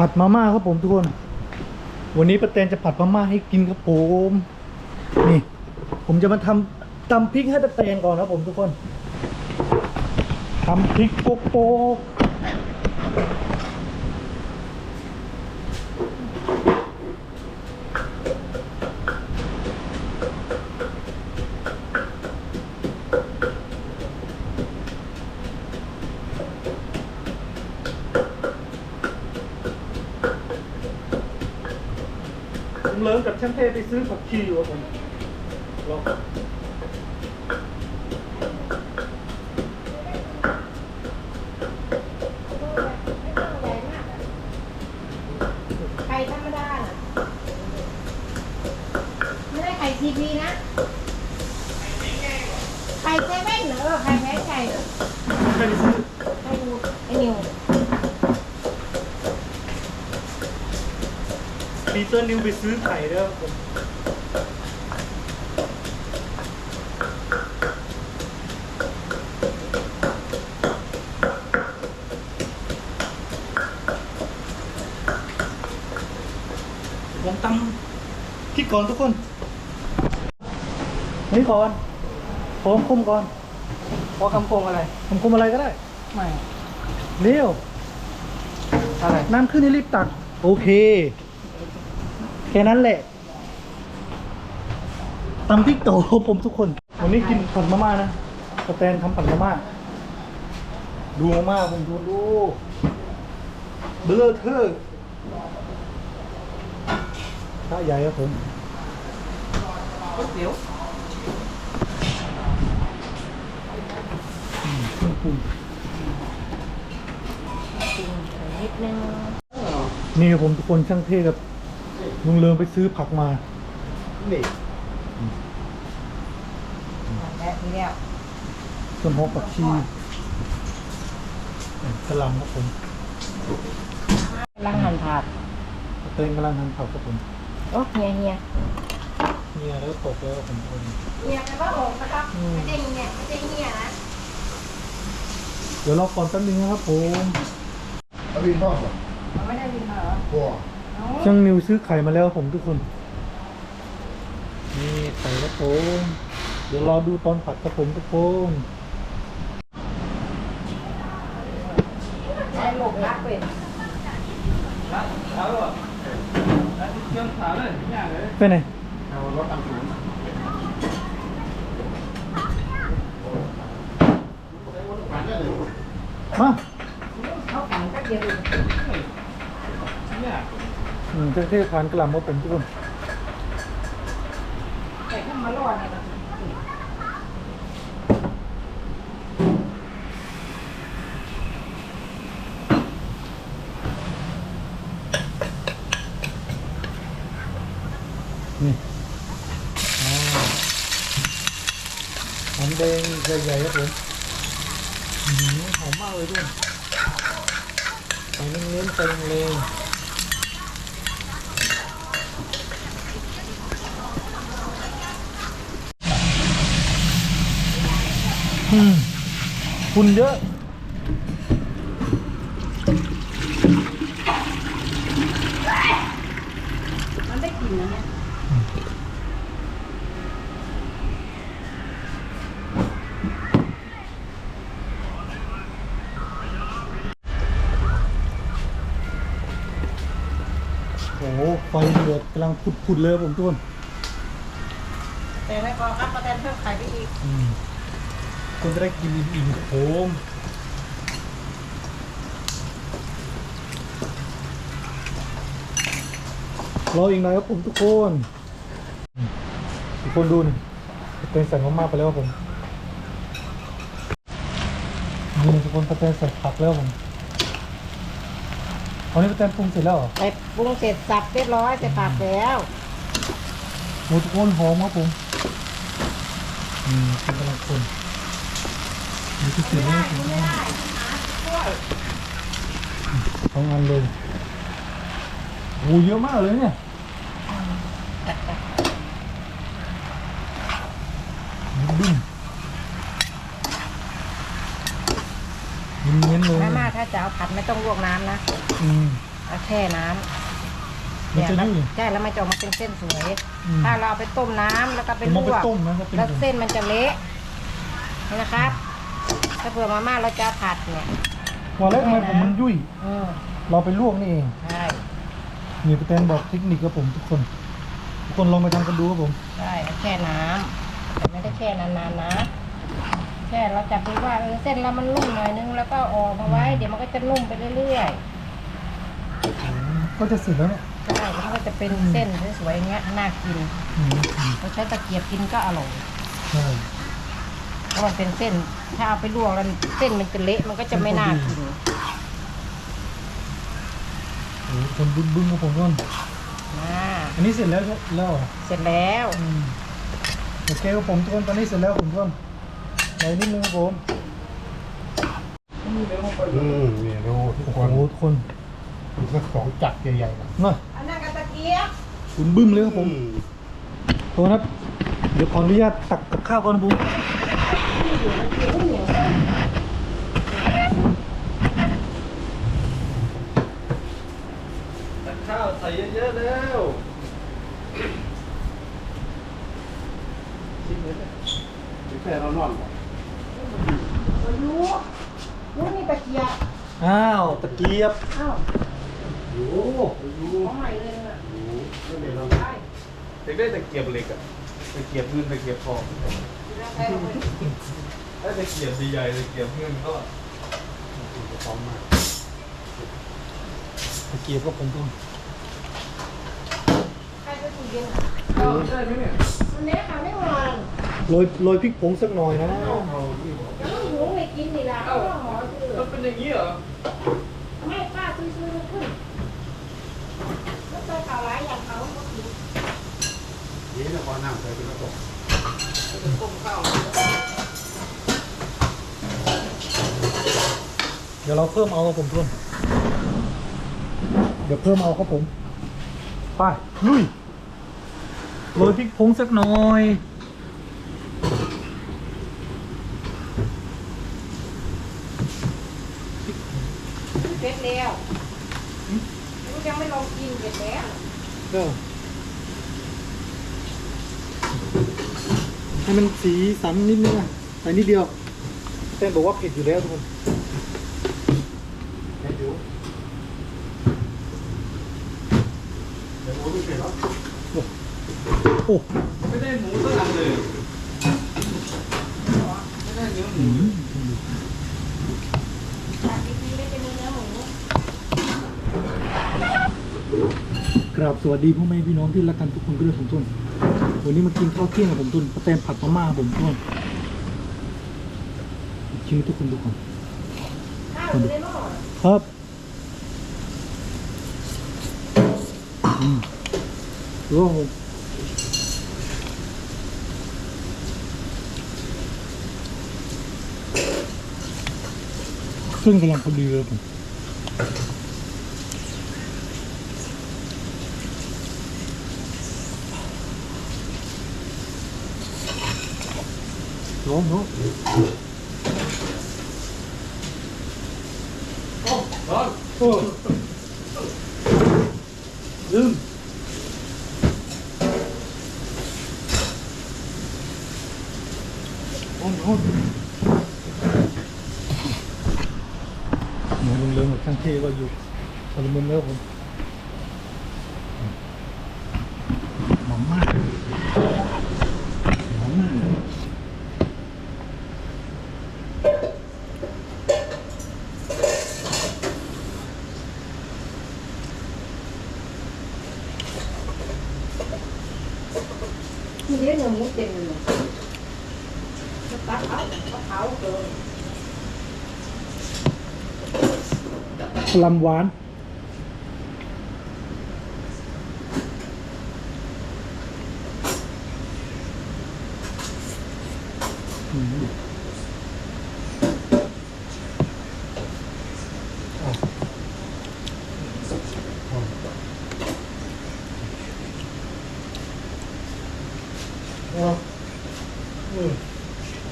ผัดมาม่าครับผมทุกคน วันนี้ป้าแตนจะผัดมาม่าให้กินครับผมนี่ ผมจะมาทำตำพริกให้ป้าแตนก่อนครับผมทุกคนทำพริกโป๊ก เลิมกับช่างเทไปซื้อผักชีอยู่ครับผมลองไข่ธรรมดาน่ะไม่ได้ไข่ทีพีนะ ไข่เซเว่นเหรอเออไข่แพ้ไก่เหรอไม่ได้ซื้อ ไข่นิวไอ้นิว ปีเตอร์นิวไปซื้อไข่แล้วครับผมผมตำพริกก่อนทุกคน นี่ก่อนพร้อมคุมก่อนพอคำโกงอะไรผมคุมอะไรก็ได้ ไม่ เร็ว อะไร น้ำขึ้นให้รีบตัก โอเค แค่นั้นแหละตำพริกโตผมทุกคน วันนี้กินผัดมาม่านะสแตนทำผัดมาม่าดูมาม่าผมดูดูเบลอเทอร์ถ้าใหญ่ครับผมก๋วยเตี๋ยวเครื่องปรุงนิดนึงนี่ครับผมทุกคนช่างเท่กับ ลุงเลิมไปซื้อผักมา นี่แบบนี้แล้วส่วนหอมผักชีกระหลำครับผมลังหันผัดเต้นกำลังหั่นผักครับผมโอ้เฮียเฮียเนี่ยแล้วตกแล้วครับผมคนเฮียแปลว่าโอ่งนะครับไม่ใช่เฮียไม่ใช่เฮียนะเดี๋ยวรอก่อนแป๊บนึงนะครับผมเอาวินพ่อก่อนมันไม่ได้วินมาเหรอพ่อเอา ช่างนิวซื้อไข่มาแล้วผมทุกคน นี่ไข่ครับผมเดี๋ยวรอดูตอนผัดครับผมทุกคนได้ลูกรักเป็นเอาหรอเครื่องขาเลยเนี่ยเลยไปไหนเอารถตามศูนย์มา เขาฝังก็เดียวเอง เนี่ย อืมช่างเททานกระหลำครับผมทุกคนแต่ขึ้นมาล่อเนี่ยนะนี่อ่าหอมแดงใหญ่ๆครับผมอ๋อหอมมากเลยด้วยใส่เน้นๆใส่แรงๆ คุณเยอะมันได้กลิ่นนะเนี่ยโอ้โหไฟเดือดกำลังผุดๆเลยครับผมทุกคน แต่ไม่พอครับประเด็นเพิ่มไข่ไปอีก อืม คนจะได้กินอิ่มๆโหมรออีกหน่อยครับผมทุกคนอืมทุกคนดูนี่เป็นใส่มากๆไปแล้วครับผมนี่ทุกคนป้าแตนใส่ผักแล้วผมเอานี่ป้าแตนปรุงเสร็จแล้วเหรอไปปรุงเสร็จสับเรียบร้อยใส่ปากแล้วโอ้ทุกคนหอมครับผมอืมเป็นกำลังคน นี่คือเสร็จแล้วผมสองอันเลยโอ้เยอะมากเลยเนี่ยดึ้มเน้นเลยแม่มาถ้าจะเอาผัดไม่ต้องลวกน้ำนะอืมแล้วแช่น้ำมันจะยุ่ยใช่แล้วมันจะออกมาเป็นเส้นสวย ถ้าเราเอาไปต้มน้ำแล้วก็ไปลวกแล้วเส้นมันจะเละนี่นะครับ ถ้าเผื่อมาม่าเราจะผัดเนี่ยว่าแล้วทำไมผมมันยุ่ยอืมเราไปลวกนี่เองใช่นี่ประเตนบอกเทคนิคกับผมทุกคน ทุกคนลองไปทำกันดูครับผม ใช่แล้วแช่น้ำแต่ไม่ได้แช่นานๆนะแช่เราจับดูว่าเออเส้นเรามันนุ่มหน่อยนึงแล้วก็เอาออกมาไว้ เดี๋ยวมันก็จะนุ่มไปเรื่อยก็จะเสร็จแล้วเนี่ยๆใช่แล้วมันก็จะเป็นเส้นสวยๆอย่างเงี้ยน่ากินอืมอืมเราใช้ตะเกียบกินก็อร่อยใช่เพ ราะมันเป็นเส้น ถ้าเอาไปลวกแล้วเส้นมันจะเละมันก็จะไม่น่ากินโอ้โหคนบึ้งบึ้งๆครับผมทุกคนมาอันนี้เสร็จแล้วใช่แล้วเหรอเสร็จแล้วอืมโอเคครับผมทุกคนตอนนี้เสร็จแล้วผมทุกคนไหนนิดนึงครับผมอืมเนี่ยดูทุกโอ้คโหนทุกคนมีสักสองจักรใหญ่ๆนะน่ะอันนั้นกับตะเกียบคุณบึ้มเลยครับผมโทษนะครับ เดี๋ยวขออนุญาตตักกับข้าวก่อนนะผม ตักข้าวใส่เยอะๆแล้วแค่เรานอนก่อนรู้รู้นี่ตะเกียบอ้าว ตะเกียบ อ้าวโอ้โหดูของใหม่เลยน่ะดูเดี๋ยวเราได้เด็กได้ตะเกียบเหล็กอะตะเกียบเงินตะเกียบทอง แล้วใครเอาไปกิน ถ้าตะเกียบใหญ่ๆตะเกียบเงินก็พร้อมมากตะเกียบก็ผมทุกคนใครไปตู้เย็นเออได้ไหมเนี่ยมันเนี้ยค่ะไม่หวานโรยโรยพริกผงสักหน่อยนะเราที่บอกแล้วต้องหุงให้กินนี่ล่ะเอาว่าหมอคือมันเป็นอย่างนี้เหรอไม่ป้าซื้อซื้อมันขึ้นแล้วใส่ข่าวร้ายอย่างเขาก็กินนี่นะพอน้ำใส่เป็นกระตกต้มข้าว ดี๋ยวเราเพิ่มเอาครับผมทุกคนเดี๋ยวเพิ่มเอาครับผม ไปลุยโรยพริกผงสักหน่อยเสร็จแล้วรู้ยังไม่ลองกินเสร็จแล้วเด้อให้มันสีสันนิดนึงอะใส่นิดเดียวแต้นบอกว่าเผ็ดอยู่แล้วทุกคน โอ้ไม่ได้หมูสักอันเลยไม่ได้เนื้อหมูจากดีๆไม่จะมีเนื้อหมูกราบสวัสดีพ่อแม่พี่น้องที่รักกันทุกคนก็ด้วยผมทุนวันนี้มากินข้าวเที่ยงกับผมทุนประแตนผัดมาม่าผมทุนชิมให้ทุกคนดูก่อนข้าวอยู่ในหม้อครับอืม ดูว่าผมเครื่อ งกำลังพอดีเลยผมร้อนเนาะร้อนโอ้ลืมร้อนลุงเรืองกับช่างเท่ก็อยู่คนละมุมแล้วผมหอมมากหอมมากมีเนื้อหมูเต็มเลย ตัดเอาเอาเ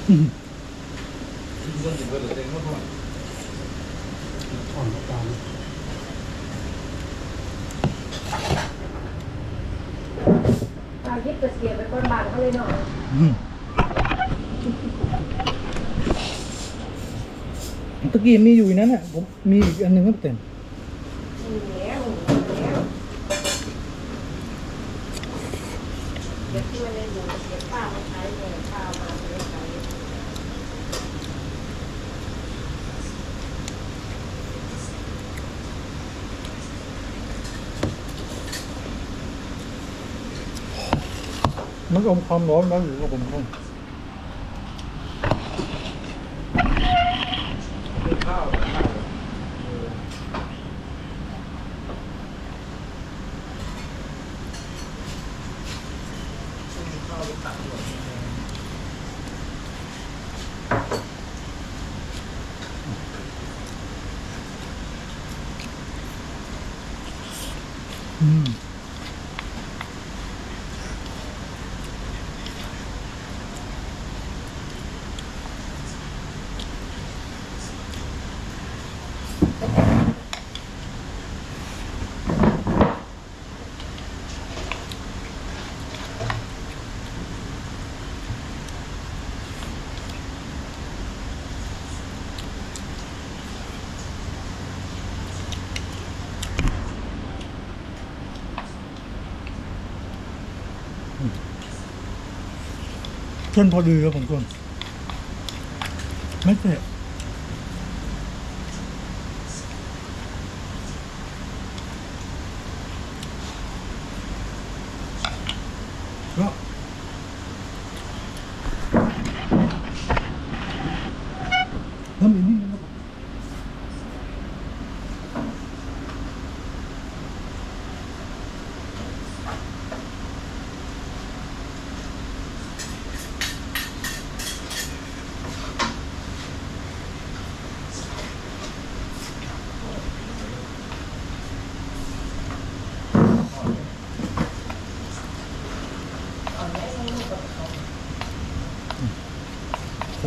อืมอืมกินจนถึงเวลาเต็มก็พออ่อนก็ตามตามคิดจะเสียไปก้นบานเขาเลยเนาะอืมตะกี้มีอยู่อีกนั้นอะผมมีอีกอันหนึ่งก็เต็มมีแล้วมีแล้วเดี๋ยวที่มันเลยอยู่เดี๋ยวป้ามาใช้เนี่ยป้ามาไม่ใช้ มันอมความร้อนแล้วอยู่กับผมครับข้าวอืม นพอดีครับผมคนไม่เผ็ดแล้วมีนี่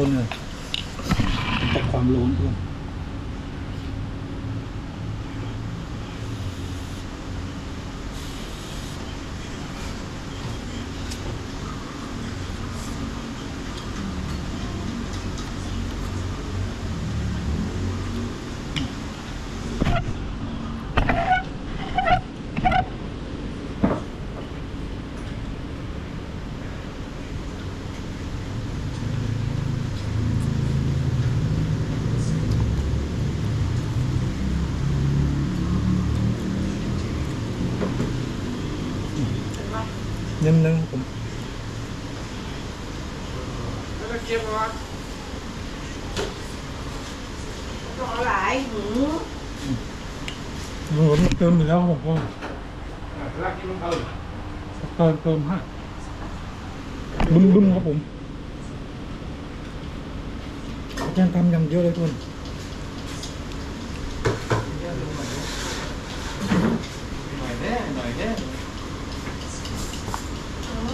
คนเลยแต่ความร้อนด้วย เน้นๆครับผมแล้วก็เก็บไว้ก็หลายหูรวมเติมอีกแล้วครับผมก็รักกินมันเออเติมเติมให้บึ้มบึ้มครับผมอาจารย์ทำอย่างเยอะเลยทุกคนหน่อยแน่หน่อยแน่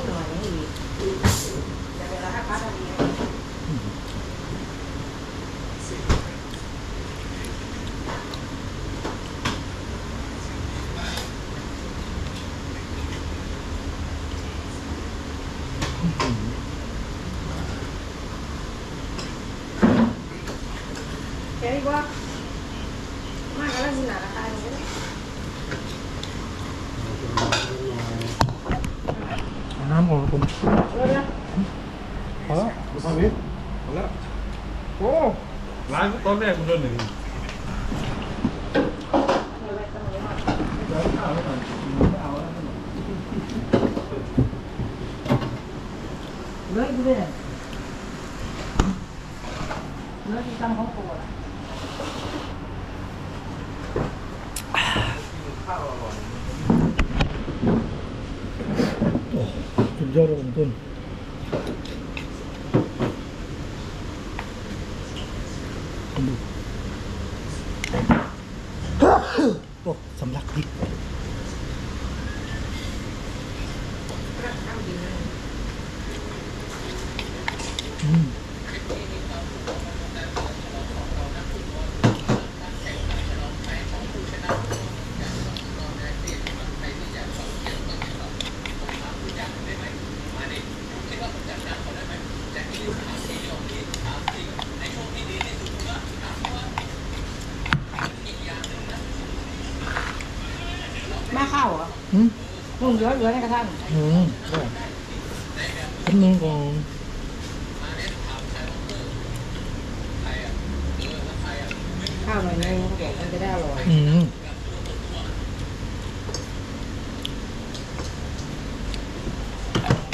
หน่อยนี่อีกแต่เวลาถ้าพัดอันนี้ แค่นี้ว่มากก็แล้วสิหนาราคาอย่างนี้ เอาน้ำออกครับผมเออนะพอแล้วดูฝั่งนี้หมดแล้วโอ้ร้านต้นแรกคุณเดินหนึ่ง เลยดูเลยเลยที่ตั้งของโปรด โอ้ สุดยอดเลยผมต้นคุณดูโอ้สำลักพริกอืม อืม นุ่ม เหลือเหลือในกระทะอืมได้แป๊บนึงก่อนข้าวหน่อยนึงเขาบอกมันจะได้อร่อยอืม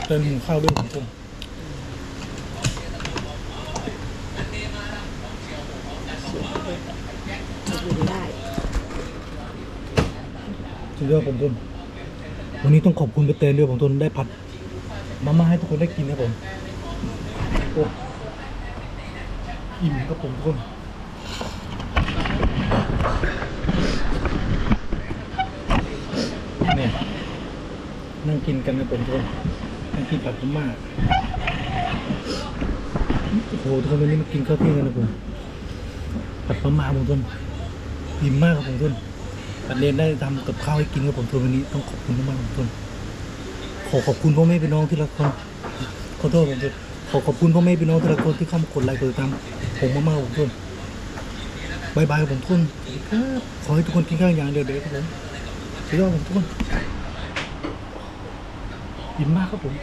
เติมหุงข้าวด้วยผมชมอยู่ได้สุดยอดผมทุน วันนี้ต้องขอบคุณไปเตนด้วยผมทุนได้ผัดมาม่าให้ทุกคนได้กินครับผมโอ้อิ่มครับผมทุกคนเนี่ยนั่งกินกันนะผมทุกคนนั่งกินผัดมาม่าโอ้โหทุกคนวันนี้มากินข้าวเที่ยงกันนะผมผัดมาม่าผมทุนอิ่มมากครับผมทุน ปันเรียนได้ทำกับข้าวให้กินกับผมทุนวันนี้ต้องขอบคุณมากๆผมทุนขอขอบคุณพ่อแม่พี่น้องที่รักคนขอโทษผมทุนขอขอบคุณพ่อแม่พี่น้องที่รักคนที่เข้ามากดไลค์กดติดตามผมมากๆผมทุนบายบายผมทุนครับขอให้ทุกคนกินข้าวอย่างเดียวเดี๋ยวครับผมสุดยอดผมทุกคนอิ่มมากครับผม